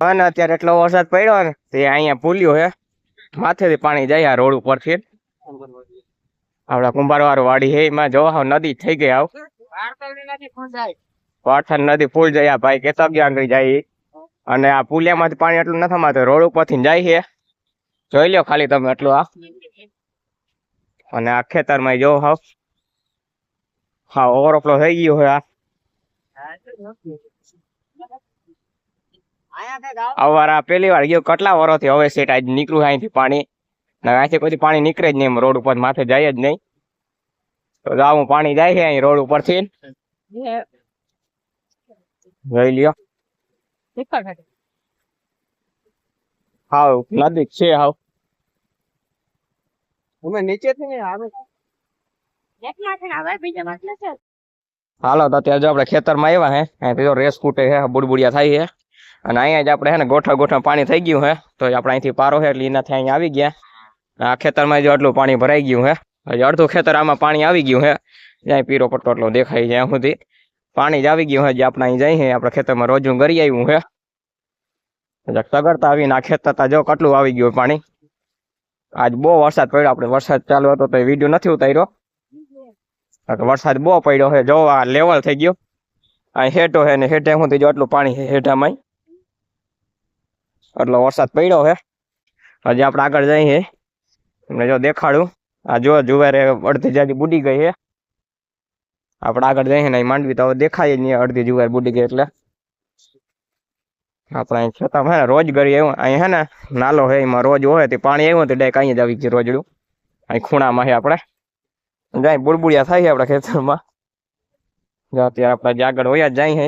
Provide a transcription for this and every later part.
અને અત્યારે એટલો વરસાદ પડ્યો ને, તે અહીંયા પુલિયો હે. માથેથી પાણી જાય આ રોડ ઉપરથી. આપડા કુંભારવાળો વાડી હે, એમાં જો હાવ નદી થઈ ગઈ હાવ. પાઠણ નદી ફૂલ જાય ભાઈ કેતા ગયા આગળ જાય. અને આ પુલિયામાંથી પાણી એટલું નથી માથે રોડ ઉપરથી જાય છે જોઈ લ્યો ખાલી તમે એટલું આ. અને આ ખેતરમાં જો હાવ. હા, ઓવરફ્લો થઈ ગયો હોય આ. અવાર આ પેલી વાર ગયો કેટલા વર્ષથી હવે સેટ આજ નીકળ્યું અહીંથી પાણી ને અહીંથી કોઈ પાણી નીકળે જ નહીં એમ રોડ ઉપર માથે જાય જ નહીં તો જાવું પાણી જાય છે અહીં રોડ ઉપરથી જોઈ લ્યો હાવ નદી જ છે હાવ અમે નીચે થી ને આવે હાલો તો અત્યારે જો આપણે ખેતરમાં આવ્યા હે અહીંથી જો રેસ કૂટે છે બુડબુડિયા થાય છે અને અહીંયા જ આપણે હે ને ગોઠા ગોઠા પાણી થઈ ગયું હે તો આપણે અહીંથી પારો છે એટલે એનાથી અહીંયા આવી ગયા આ ખેતરમાં જો આટલું પાણી ભરાઈ ગયું હે હજી અડધું ખેતર આમાં પાણી આવી ગયું હે જ્યાં પીરો પટ્ટો એટલો દેખાય જ્યાં સુધી પાણી જ આવી ગયું હે જે આપણે અહીં જઈએ આપણે ખેતરમાં રોજું ગરી આવ્યું હે જરાક તગડતા આવીને આ ખેતર તા જો કેટલું આવી ગયું પાણી આજ બહુ વરસાદ પડ્યો આપણે વરસાદ ચાલુ હતો તો વિડીયો નથી ઉતાર્યો કારણ કે વરસાદ બહુ પડ્યો છે જો આ લેવલ થઈ ગયો અહીં હેઠો છે ને હેઠે હું જો આટલું પાણી છે હેઠામાં એટલો વરસાદ પડ્યો છે હજી આપણે આગળ જઈએ તમને જો દેખાડું આ જો જુવારે અડધી જાજી બુડી ગઈ છે આપણે આગળ જઈએ ને અહીં માંડવી તો હવે દેખાય જ નહીં અડધી જુવાર બુડી ગઈ એટલે આપણે અહીં ખેતરમાં હે ને રોજ ગરી આવ્યું અહીં હે ને નાલો છે એમાં રોજ હોય તે પાણી આવ્યું તે ડાયરેક્ટ અહીં જ આવી ગયું રોજડું અહીં ખૂણામાં છે આપણે જાય બુડબુડિયા થાય છે આપણા ખેતરમાં જો અત્યારે આપણે જે આગળ હોયા જ જાય છે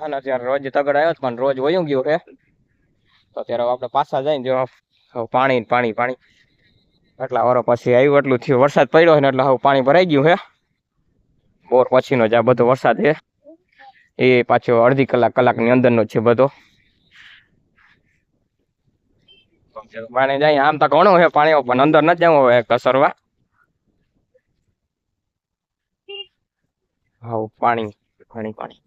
હે અત્યારે રોજ તગડ આવ્યો પણ રોજ વયું ગયો છે તો અત્યારે આપણે પાછા જઈને જો પાણી પાણી પાણી. એટલા વરો પછી આવ્યું એટલું થયું. વરસાદ પડ્યો છે ને એટલે હવે પાણી ભરાઈ ગયું છે. બોર પછીનો જ આ બધો વરસાદ છે. એ પાછો અડધી કલાક, કલાકની અંદરનો છે બધો. પાણી જાય આમ તો ઘણું છે, પાણી પણ અંદર નથી જવું હવે કસરવા. હા પાણી પાણી પાણી.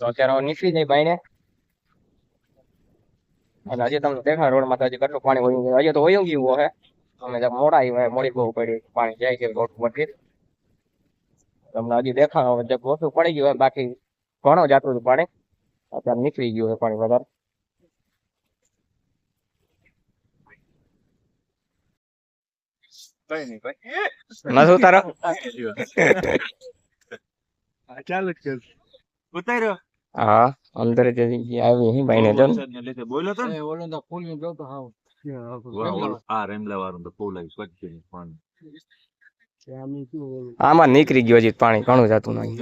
તો અત્યારે હવે નીકળી જાય ભાઈ ને અને હજી તમને દેખાય રોડ માં હજી કેટલું પાણી વયું ગયું હજી તો વયું ગયું હે અમે જ્યાં મોડા આવ્યા મોડી બહુ પડી પાણી જાય છે રોડ માંથી તમને હજી દેખાય હવે જે ઓછું પડી ગયું હોય બાકી ઘણું જાતું હતું પાણી અત્યારે નીકળી ગયું છે પાણી વધારે કઈ નહીં ભાઈ નથી ઉતારો ચાલુ જ કર ઉતાર્યો હા અંદર જે આવી હી ભાઈ ને જો ને. લીધે. બોલ્યો તો ને? ઓલો તો ફૂલનું જોતો હાવ. આ રેમલા વાળું તો ફૂલ આવી સ્વચ્છ છે પણ. આમી શું ઓલું? આમાં નીકળી ગયો હજી પાણી ઘણું જાતું નહીં.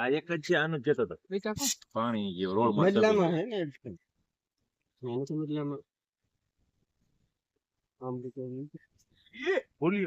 આ એક જ છે આનું જતો હતો પાણી ગયો રોડમાં હે ને હું આમ તો કોઈ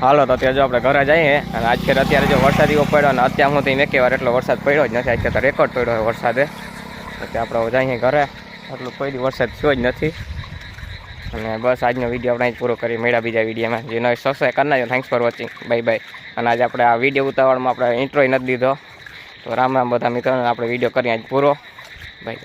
હાલો, તો અત્યારે જો આપણે ઘરે જઈએ અને આજ ખેર અત્યારે જો વરસાદ એવો પડ્યો અને અત્યાર હું ત્યાં એકે વાર એટલો વરસાદ પડ્યો જ નથી. આજ તો રેકોર્ડ પડ્યો હોય વરસાદે. એટલે આપણે જઈએ ઘરે. આટલું કોઈ દી વરસાદ થયો જ નથી. અને બસ આજનો વીડિયો આપણે જ પૂરો કરી મળ્યા બીજા વિડીયોમાં. જે નવી સબસ્ક્રાઈબ કરી નાખજો. Thanks for watching bye bye અને આજે આપણે આ વીડિયો ઉતાવળમાં આપણે ઇન્ટ્રોય નથી દીધો. તો રામ રામ બધા મિત્રોને આપણે વીડિયો કરીએ આજ પૂરો. બાય